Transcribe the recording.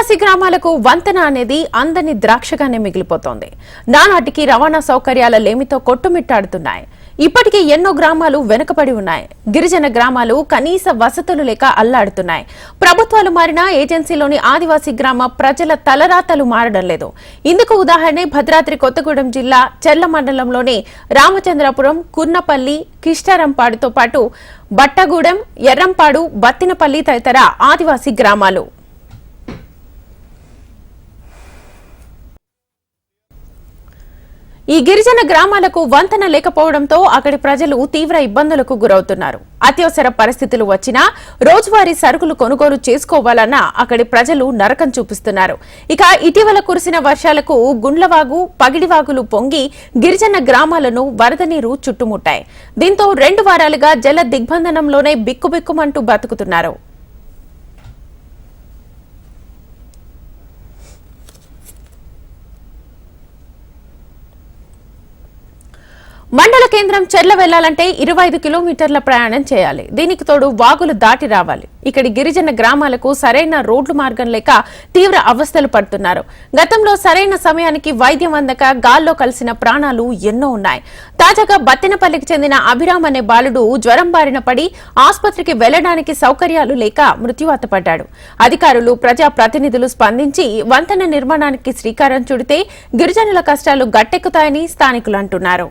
ఆదివాసీ గ్రామాలకు వంతెన అనేది అందని ద్రాక్షగానే మిగిలిపోతోంది. నానాటికి రవాణా సౌకర్యాల లేమితో కొట్టుమిట్టాడుతున్నాయి. ఇప్పటికే ఎన్నో గ్రామాలు వెనుకబడి ఉన్నాయి. గిరిజన గ్రామాలు కనీస వసతులు లేక అల్లాడుతున్నాయి. ప్రభుత్వాలు మారినా ఏజెన్సీలోని ఆదివాసీ గ్రామ ప్రజల తలరాతలు మారడం లేదు. ఇందుకు ఉదాహరణ భద్రాద్రి కొత్తగూడెం జిల్లా చెర్ల మండలంలోని రామచంద్రపురం కున్నపల్లి కిష్టారంపాడుతో పాటు బట్టగూడెం ఎర్రంపాడు బత్తినపల్లి తదితర ఆదివాసీ గ్రామాలు. ఈ గిరిజన గ్రామాలకు వంతెన లేకపోవడంతో అక్కడి ప్రజలు తీవ్ర ఇబ్బందులకు గురవుతున్నారు. అత్యవసర పరిస్థితులు వచ్చినా రోజువారీ సరుకులు కొనుగోలు చేసుకోవాలన్నా అక్కడి ప్రజలు నరకం చూపిస్తున్నారు. ఇక ఇటీవల కురిసిన వర్షాలకు గుండ్లవాగు పగిడివాగులు పొంగి గిరిజన గ్రామాలను వరద నీరు చుట్టుముట్టాయి. దీంతో రెండు వారాలుగా జల దిగ్బంధనంలోనే బిక్కుబిక్కుమంటూ బతుకుతున్నారు. మండల కేంద్రం చెర్ల వెళ్ళాలంటే ఇరవై ఐదు కిలోమీటర్ల ప్రయాణం చేయాలి. దీనికి తోడు వాగులు దాటి రావాలి. ఇక్కడి గిరిజన గ్రామాలకు సరైన రోడ్లు మార్గం లేక తీవ్ర అవస్థలు పడుతున్నారు. గతంలో సరైన సమయానికి వైద్యం అందక గాల్లో కలిసిన ప్రాణాలు ఎన్నో ఉన్నాయి. తాజాగా బత్తెనపల్లికి చెందిన అభిరామ్ అనే బాలుడు జ్వరం బారిన పడి ఆసుపత్రికి వెళ్ళడానికి సౌకర్యాలు లేక మృత్యువాత పడ్డాడు. అధికారులు ప్రజా ప్రతినిధులు స్పందించి వంతెన నిర్మాణానికి శ్రీకారం చుడితే గిరిజనుల కష్టాలు గట్టెక్కుతాయని స్థానికులు అంటున్నారు.